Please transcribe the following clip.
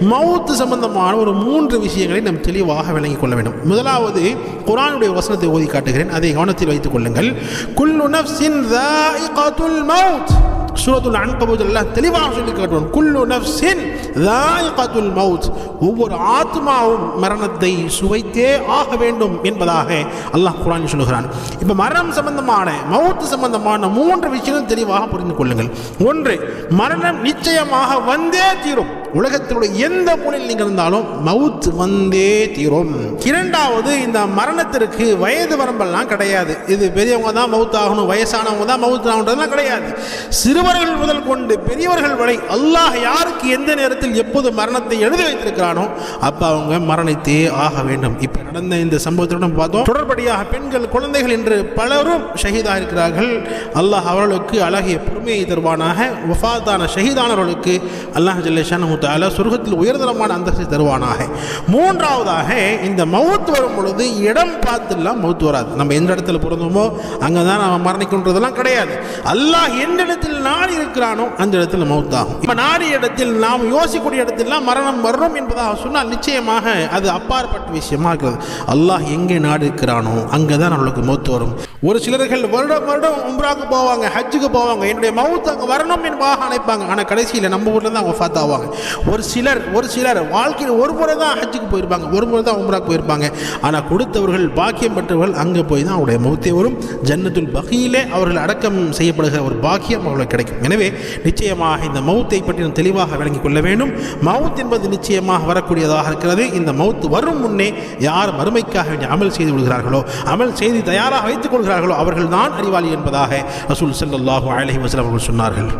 மௌத்து சம்பந்தமான ஒரு மூன்று விஷயங்களை நாம் தெளிவாக விளங்கிக் கொள்ள வேண்டும். முதலாவது குரானுடைய வசனத்தை ஓதி காட்டுகிறேன். அதை கவனத்தில் வைத்துக் கொள்ளுங்கள். குல்லு நஃப்ஸின் தாயிகாத்துல் மௌத். சூரத்துல் அன்கபூத் எல்லாம் தெளிவாக சொல்லி காட்டுவோம். குல்லு நஃப்ஸின் தாயிகாத்துல் மௌத். ஒவ்வொரு ஆத்மாவும் மரணத்தை சுவைத்தே ஆக வேண்டும் என்பதாக அல்லாஹ் குரான் சொல்லுகிறான். இப்போ மரணம் சம்பந்தமான மௌத்து சம்பந்தமான மூன்று விஷயங்கள் தெளிவாக புரிந்து கொள்ளுங்கள். ஒன்று மரணம் நிச்சயமாக வந்தே தீரும். உலகத்தினுடைய எந்த மூலையில் நீங்கள் இருந்தாலும் மவுத் வந்தே தீரும். இரண்டாவது இந்த மரணத்திற்கு வயது வரம்பெல்லாம் கிடையாது. இது பெரியவங்க தான் மவுத் ஆகணும் வயசானவங்க தான் மவுத் ஆகணுன்றதுலாம் கிடையாது. சிறுவர்கள் முதல் கொண்டு பெரியவர்கள் வரை அல்லாஹ் யாருக்கு எந்த நேரத்தில் எப்போது மரணத்தை எழுதி வைத்திருக்கிறானோ அப்போ அவங்க மரணித்தே ஆக வேண்டும். இப்போ நடந்த இந்த சம்பவத்துடன் பார்த்தோம். தொடர்படியாக பெண்கள் குழந்தைகள் என்று பலரும் ஷஹீதாக இருக்கிறார்கள் அல்லாஹ் அவர்களுக்கு அழகிய பொறுமையை தருவானாக வஃபாத்தான ஷஹீதானவர்களுக்கு அல்லாஹ் ஜல்லேஷான் முத்தால சொர்க்கத்தில் உயர்தரமான அந்தஸ்தை தருவானாக. மூன்றாவதாக இந்த மவுத் வரும் பொழுது இடம் பார்த்துலாம் மவுத் வராது. நம்ம எந்த இடத்துல பிறந்தோமோ அங்கே தான் நம்ம மரணிக்கின்றதெல்லாம் கிடையாது. அல்லாஹ் எந்த இடத்தில் நாடி இருக்கிறானோ அந்த இடத்துல மவுத்தாகும் இப்போ நாடி இடத்தில் நாம் யோசிக்கக்கூடிய இடத்திலாம் மரணம் வரும் என்பதாக சொன்னால் நிச்சயமாக அது அப்பாற்பட்ட விஷயமா இருக்கிறது. அல்லாஹ் எங்கே நாடு இருக்கிறானோ அங்கே தான் நம்மளுக்கு மௌத்து வரும். ஒரு சிலர்கள் வருடம் வருடம் உம்ராக்கு போவாங்க ஹஜ்ஜுக்கு போவாங்க. என்னுடைய மவுத் அங்கே வரணும் என்பதாக அழைப்பாங்க. ஆனால் கடைசியில் நம்ம ஊரில் தான் அவங்க ஃபாத் ஆவாங்க. ஒரு சிலர் ஒரு சிலர் வாழ்க்கையில் ஒரு முறை தான் ஹஜ்ஜுக்கு போயிருப்பாங்க. ஒரு முறை தான் உம்ராக்கு போயிருப்பாங்க. ஆனால் கொடுத்தவர்கள் பாக்கியம் பெற்றவர்கள் அங்கே போய் தான் அவருடைய மௌத்தே வரும். ஜன்னத்துல் பகையிலே அவர்கள் அடக்கம் செய்யப்படுகிற ஒரு பாக்கியம் அவர்களுக்கு கிடைக்கும். எனவே நிச்சயமாக இந்த மௌத்தை பற்றி நாம் தெளிவாக விளங்கிக் கொள்ள வேண்டும். மவுத் என்பது நிச்சயமாக வரக்கூடியதாக இருக்கிறது. இந்த மவுத் வரும் முன்னே யார் மறுமைக்காக வேண்டிய அமல் செய்து விடுகிறார்களோ அமல் செய்து தயாராக வைத்துக் கொள்கிறார்களோ அவர்கள் தான் அறிவாளி என்பதாக ரசூல் ஸல்லல்லாஹு அலஹி வஸல்லம் அவர்கள் சொன்னார்கள்.